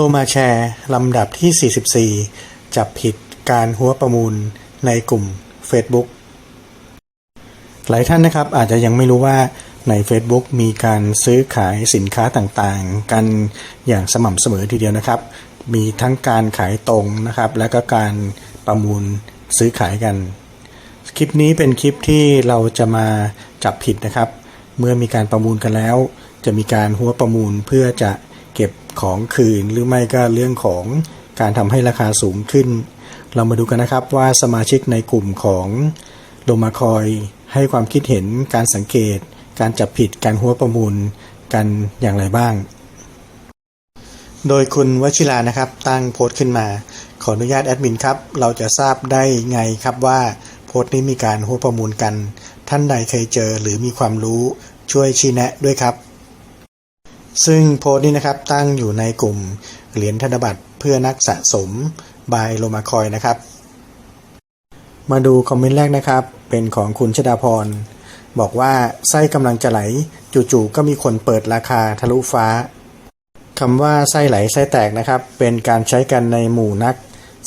โลมาแชร์ลำดับที่ 44 จับผิดการหัวประมูลในกลุ่ม Facebook หลายท่านนะครับอาจจะยังไม่รู้ว่าใน Facebook มีการซื้อขายสินค้าต่างๆ กันอย่างสม่ำเสมอทีเดียวนะครับ มีทั้งการขายตรงนะครับ และก็การประมูลซื้อขายกัน คลิปนี้เป็นคลิปที่เราจะมาจับผิดนะครับ เมื่อมีการประมูลกันแล้ว จะมีการหัวประมูลเพื่อจะ ของคืน หรือไม่ก็เรื่องของการทำให้ราคาสูงขึ้น เรามาดูกันนะครับว่าสมาชิกในกลุ่มของโลมาคอยให้ความคิดเห็นการสังเกต การจับผิดการหัวประมูลกันอย่างไรบ้าง โดยคุณวชิรานะครับ ตั้งโพสต์ขึ้นมา ขออนุญาตแอดมินครับ เราจะทราบได้ไงครับว่าโพสต์นี้มีการหัวประมูลกัน ท่านใดเคยเจอหรือมีความรู้ช่วยชี้แนะด้วยครับ ซึ่งโพสต์นี้นะครับตั้งอยู่ในกลุ่มเหรียญธนบัตรเพื่อนักสะสมบายโลมาคอยนะครับ มาดูคอมเมนต์แรกนะครับ เป็นของคุณชดาพร บอกว่าไส้กำลังจะไหลจู่ๆก็มีคนเปิดราคาทะลุฟ้าคำว่าไส้ไหลไส้แตกนะครับ เป็นการใช้กันในหมู่นัก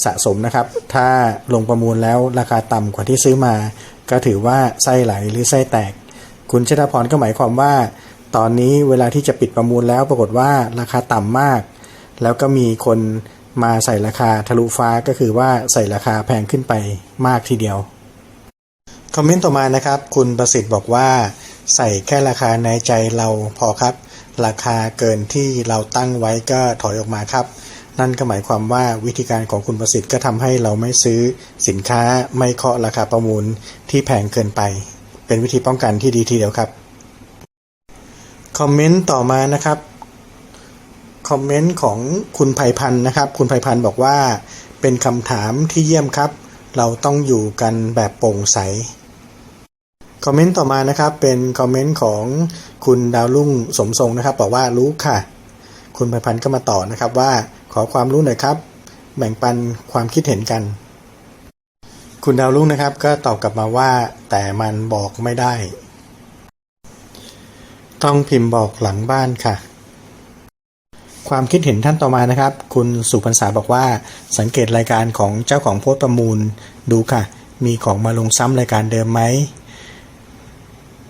สะสมนะครับ ถ้าลงประมูลแล้วราคาต่ำกว่าที่ซื้อมา ก็ถือว่าไส้ไหลหรือไส้แตก คุณชดาพรก็หมายความว่า ตอนนี้เวลาที่จะปิดประมูลแล้วปรากฏว่าราคาต่ำมาก แล้วก็มีคนมาใส่ราคาทะลุฟ้าก็คือว่าใส่ราคาแพงขึ้นไปมากทีเดียว คอมเมนต์ต่อมานะครับ คุณประสิทธิ์บอกว่า ใส่แค่ราคาในใจเราพอครับ ราคาเกินที่เราตั้งไว้ก็ถอยออกมาครับ นั่นก็หมายความว่าวิธีการของคุณประสิทธิ์ก็ทำให้เราไม่ซื้อสินค้าไม่เคาะราคาประมูลที่แพงเกินไป เป็นวิธีป้องกันที่ดีทีเดียวครับ คอมเมนต์ต่อมานะครับ คอมเมนต์ของคุณไพพันธ์นะครับ คุณไพพันธ์บอกว่า เป็นคำถามที่เยี่ยมครับ เราต้องอยู่กันแบบโปร่งใส คอมเมนต์ต่อมานะครับ เป็นคอมเมนต์ของคุณดาวรุ่งสมทรงนะครับ บอกว่ารู้ค่ะ คุณไพพันธ์ก็มาต่อนะครับว่าขอความรู้หน่อยครับ แบ่งปันความคิดเห็นกัน คุณดาวรุ่งนะครับ ก็ตอบกลับมาว่า แต่มันบอกไม่ได้ ต้องพิมพ์บอกหลังบ้านค่ะ ความคิดเห็นท่านต่อมานะครับ คุณสุพรรษาบอกว่า สังเกตรายการของเจ้าของโพสต์ประมูลดูค่ะ มีของมาลงซ้ำรายการเดิมไหม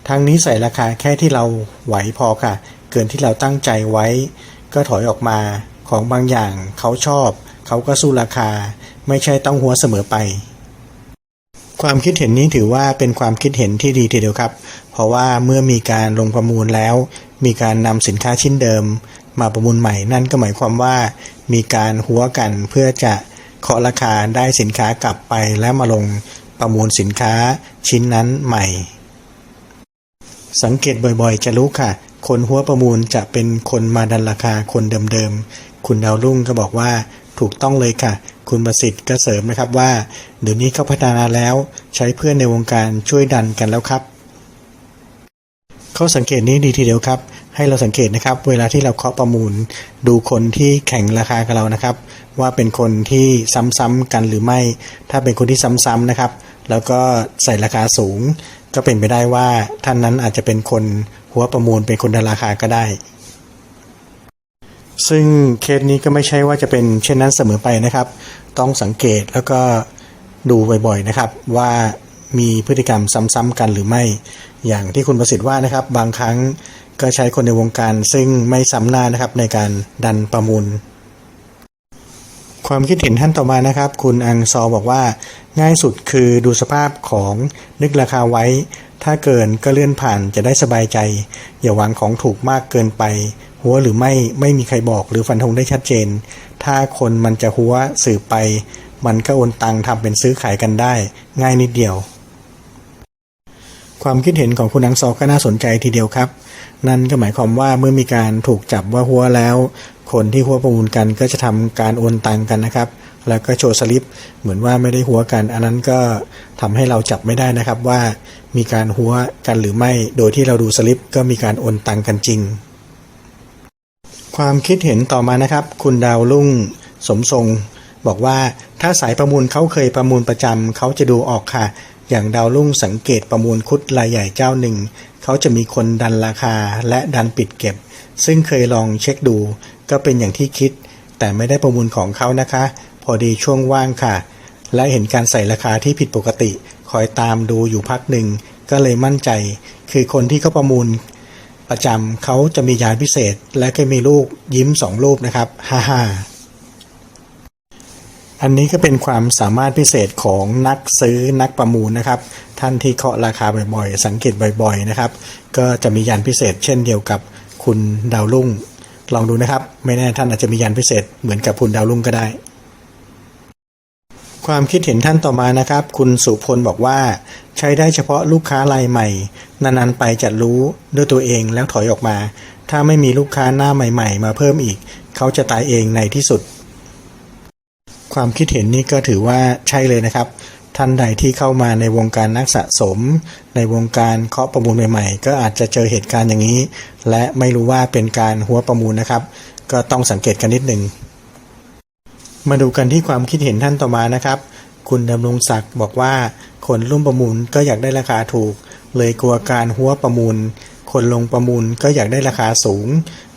ทางนี้ใส่ราคาแค่ที่เราไหวพอค่ะ เกินที่เราตั้งใจไว้ ก็ถอยออกมาของบางอย่างเขาชอบ เขาก็สู้ราคา ไม่ใช่ต้องหัวเสมอไป ความคิดเห็นนี้ถือว่าเป็นความคิดเห็นที่ดีทีเดียวครับ เพราะว่าเมื่อมีการลงประมูลแล้ว มีการนำสินค้าชิ้นเดิม มาประมูลใหม่นั่นก็หมายความว่า มีการหัวกันเพื่อจะเคาะราคาได้สินค้ากลับไปแล้วมาลงประมูลสินค้าชิ้นนั้นใหม่ สังเกตบ่อยๆ จะรู้ค่ะ คนหัวประมูลจะเป็นคนมาดันราคาคนเดิมๆ คุณดาวรุ่งก็บอกว่าถูกต้องเลยค่ะ คุณประสิทธิ์ก็เสริมนะครับว่า เดี๋ยวนี้เขาพัฒนาแล้วใช้เพื่อนในวงการช่วยดันกันแล้วครับเข้อสังเกตนี้ดีทีเดียวครับ ให้เราสังเกตนะครับ เวลาที่เราเคาะประมูล ดูคนที่แข่งราคากับเรานะครับ ว่าเป็นคนที่ซ้ำๆกันหรือไม่ ถ้าเป็นคนที่ซ้ำๆนะครับ แล้วก็ใส่ราคาสูง ก็เป็นไปได้ว่าท่านนั้นอาจจะเป็นคนหัวประมูลเป็นคนดันราคาก็ได้ ซึ่งเคสนี้ก็ไม่ใช่ว่าจะเป็นเช่นนั้นเสมอไปนะครับ ต้องสังเกตแล้วก็ดูบ่อยๆนะครับ ว่ามีพฤติกรรมซ้ำๆกันหรือไม่ อย่างที่คุณประสิทธิ์ว่านะครับ บางครั้งก็ใช้คนในวงการซึ่งไม่ซ้ำหน้านะครับในการดันประมูล ความคิดเห็นท่านต่อมานะครับ คุณอังซอบอกว่าง่ายสุดคือดูสภาพของนึกราคาไว้ ถ้าเกินก็เลื่อนผ่านจะได้สบายใจ อย่าหวังของถูกมากเกินไป หัวหรือไม่ไม่มีใครบอกหรือฟันธงได้ชัดเจน ถ้าคนมันจะหัวสืบไป มันก็โอนตังทำเป็นซื้อขายกันได้ ง่ายนิดเดียว ความคิดเห็นของคุณอังซอก็น่าสนใจทีเดียวครับ นั่นก็หมายความว่าเมื่อมีการถูกจับว่าหัวแล้ว คนที่หัวประมูลกันก็จะทำการโอนตังกันนะครับ แล้วก็โชว์สลิป เหมือนว่าไม่ได้หัวกัน อันนั้นก็ทำให้เราจับไม่ได้นะครับว่า มีการหัวกันหรือไม่ โดยที่เราดูสลิปก็มีการโอนตังกันจริง ความคิดเห็นต่อมานะครับ คุณดาวรุ่งสมทรง บอกว่าถ้าสายประมูลเขาเคยประมูลประจำเขาจะดูออกค่ะ อย่างดาวรุ่งสังเกตประมูลคุดรายใหญ่เจ้าหนึ่ง เขาจะมีคนดันราคาและดันปิดเก็บ ซึ่งเคยลองเช็คดู ก็เป็นอย่างที่คิด แต่ไม่ได้ประมูลของเขานะคะ พอดีช่วงว่างค่ะ และเห็นการใส่ราคาที่ผิดปกติ คอยตามดูอยู่พักหนึ่งก็เลยมั่นใจ คือคนที่เขาประมูล ประจำเขาจะมียานพิเศษ และก็มีลูกยิ้มสองรูปนะครับฮ่าฮ่าอันนี้ก็เป็นความสามารถพิเศษของนักซื้อนักประมูลนะครับ ท่านที่เคาะราคาบ่อยๆ สังเกตบ่อยๆนะครับ ก็จะมียานพิเศษ เช่นเดียวกับคุณดาวรุ่ง ลองดูนะครับ ไม่แน่ท่านอาจจะมียานพิเศษเหมือนกับคุณดาวรุ่งก็ได้ ความคิดเห็นท่านต่อมานะครับ คุณสุพลบอกว่า ใช้ได้เฉพาะลูกค้ารายใหม่ นานๆไปจะรู้ด้วยตัวเองแล้วถอยออกมา ถ้าไม่มีลูกค้าหน้าใหม่ ๆ มาเพิ่มอีก เขาจะตายเองในที่สุด ความคิดเห็นนี้ก็ถือว่าใช่เลยนะครับ ท่านใดที่เข้ามาในวงการนักสะสม ในวงการเคาะประมูลใหม่ๆ ก็อาจจะเจอเหตุการณ์อย่างนี้ และไม่รู้ว่าเป็นการหัวประมูลนะครับ ก็ต้องสังเกตกันนิดหนึ่ง มาดูกันที่ความคิดเห็นท่านต่อมานะครับ คุณดำรงศักดิ์บอกว่า คนร่วมประมูลก็อยากได้ราคาถูก เลยกลัวการหัวประมูล คนลงประมูลก็อยากได้ราคาสูง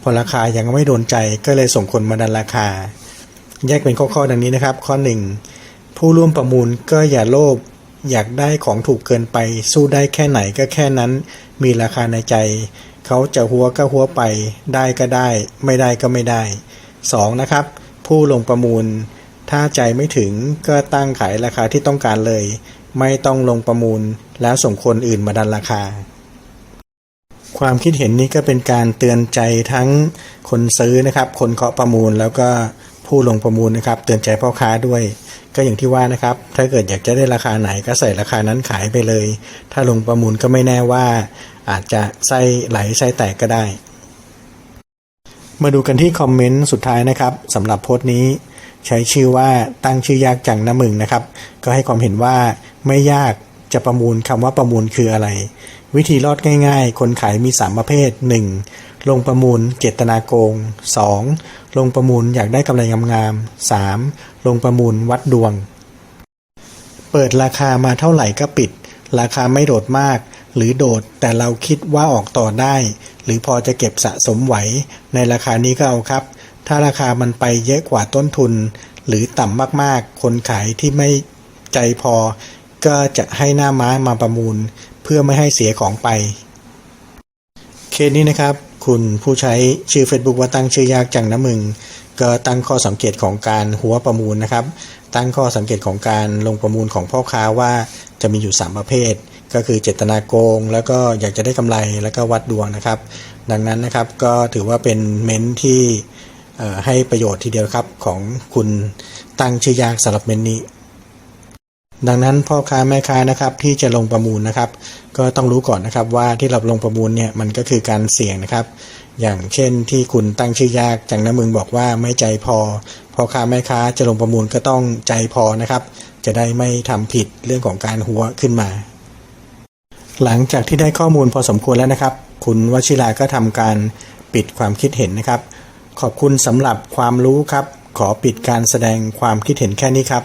พอราคายังไม่โดนใจก็เลยส่งคนมาดันราคา แยกเป็นข้อๆดังนี้นะครับ ข้อ 1 ผู้ร่วมประมูลก็อย่าโลภอยากได้ของถูกเกินไป สู้ได้แค่ไหนก็แค่นั้น มีราคาในใจ เขาจะหัวก็หัวไป ได้ก็ได้ ไม่ได้ก็ไม่ได้ 2. นะครับ ผู้ลงประมูล ถ้าใจไม่ถึงก็ตั้งขายราคาที่ต้องการเลย ไม่ต้องลงประมูลแล้วส่งคนอื่นมาดันราคา ความคิดเห็นนี้ก็เป็นการเตือนใจทั้งคนซื้อนะครับ คนเคาะประมูลแล้วก็ผู้ลงประมูลนะครับ เตือนใจพ่อค้าด้วย ก็อย่างที่ว่านะครับ ถ้าเกิดอยากจะได้ราคาไหนก็ใส่ราคานั้นขายไปเลย ถ้าลงประมูลก็ไม่แน่ว่า อาจจะไส้ไหลไส้แตกก็ได้ มาดูกันที่คอมเมนต์สุดท้ายนะครับสำหรับโพสต์นี้ ใช้ชื่อว่าตั้งชื่อยากจังนะมึงนะครับ ก็ให้ความเห็นว่าไม่ยากจะประมูลคำว่าประมูลคืออะไร วิธีรอดง่ายๆ คนขายมี 3 ประเภท 1. ลงประมูลเจตนาโกง 2. ลงประมูลอยากได้กำไรงามๆ 3. ลงประมูลวัดดวง เปิดราคามาเท่าไหร่ก็ปิด ราคาไม่โดดมาก หรือโดดแต่เราคิดว่าออกต่อได้ หรือพอจะเก็บสะสมไหว ในราคานี้ก็เอาครับ ถ้าราคามันไปเยอะกว่าต้นทุน หรือต่ำมากๆ คนขายที่ไม่ใจพอ ก็จะให้หน้าม้ามาประมูล เพื่อไม่ให้เสียของไป เคสนี้นะครับ คุณผู้ใช้ชื่อ Facebook ว่าตั้งชื่อยากจังนะมึงก็ตั้งข้อสังเกตของการหัวประมูลนะครับ ตั้งข้อสังเกตของการลงประมูลของพ่อค้าว่าจะมีอยู่ 3 ประเภท ก็คือเจตนาโกง แล้วก็อยากจะได้กำไรแล้วก็วัดดวงนะครับ ดังนั้นนะครับก็ถือว่าเป็นเม้นที่ให้ประโยชน์ทีเดียวครับของคุณตั้งชื่อยากสำหรับเม้นนี้ ดังนั้นพ่อค้าแม่ค้านะครับที่จะลงประมูลนะครับ ก็ต้องรู้ก่อนนะครับว่าที่เราลงประมูลเนี่ยมันก็คือการเสี่ยงนะครับ อย่างเช่นที่คุณตั้งชื่อยากจังนะมึงบอกว่าไม่ใจพอพ่อค้าแม่ค้าจะลงประมูลก็ต้องใจพอนะครับ จะได้ไม่ทำผิดเรื่องของการหัวขึ้นมา หลังจากที่ได้ข้อมูลพอสมควรแล้วนะครับ คุณวชิราก็ทำการปิดความคิดเห็นนะครับ ขอบคุณสำหรับความรู้ครับ ขอปิดการแสดงความคิดเห็นแค่นี้ครับ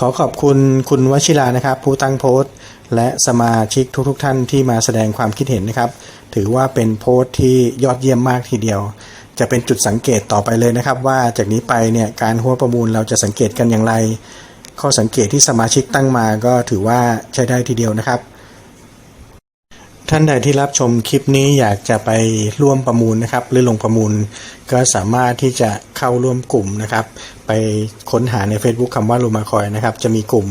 ขอขอบคุณคุณวชิรานะครับ ผู้ตั้งโพสต์ และสมาชิกทุกๆทท่านที่มาแสดงความคิดเห็นนะครับ ถือว่าเป็นโพสต์ที่ยอดเยี่ยมมากทีเดียว จะเป็นจุดสังเกตต่อไปเลยนะครับ ว่าจากนี้ไปเนี่ยการหัวประมูลเราจะสังเกตกันอย่างไร ข้อสังเกตที่สมาชิกตั้งมาก็ถือว่าใช้ได้ทีเดียวนะครับ ท่านใดที่รับชมคลิปนี้อยากจะไปร่วมประมูลนะครับ หรือลงประมูล ก็สามารถที่จะเข้าร่วมกลุ่มนะครับ ไปค้นหาใน Facebook คำว่าโลมาคอยนะครับ จะมีกลุ่ม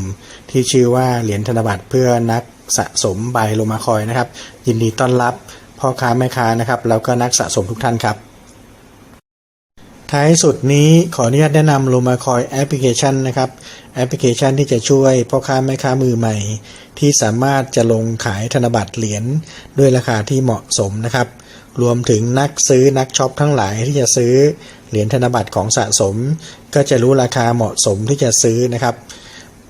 ที่ชื่อว่าเหรียญธนบัตรเพื่อนักสะสมใบโลมาคอยนะครับ ยินดีต้อนรับพ่อค้าแม่ค้านะครับแล้วก็นักสะสมทุกท่านครับ ท้ายสุดนี้ขออนุญาตแนะนำโลมาคอยแอปพลิเคชันนะครับ แอปพลิเคชันที่จะช่วยพ่อค้าแม่ค้ามือใหม่ ที่สามารถจะลงขายธนบัตรเหรียญด้วยราคาที่เหมาะสมนะครับ รวมถึงนักซื้อนักช็อปทั้งหลายที่จะซื้อเหรียญธนบัตรของสะสม ก็จะรู้ราคาเหมาะสมที่จะซื้อนะครับ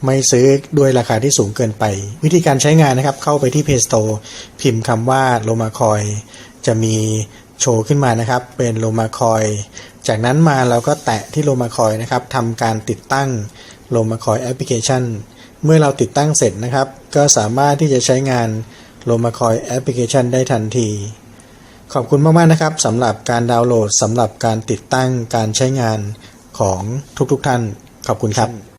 ไม่ซื้อด้วยราคาที่สูงเกินไป วิธีการใช้งานนะครับ เข้าไปที่ Play Store พิมพ์คำว่าโลมาคอยจะมีโชว์ขึ้นมานะครับ เป็นโลมาคอย จากนั้นมาเราก็แตะที่โลมาคอยนะครับทำการติดตั้งโลมาคอยแอปพลิเคชัน เมื่อเราติดตั้งเสร็จนะครับ ก็สามารถที่จะใช้งานโลมาคอยแอปพลิเคชันได้ทันที ขอบคุณมาก ๆ นะครับสำหรับการดาวน์โหลดสำหรับการติดตั้งการใช้งานของทุก ๆ ท่าน ขอบคุณครับ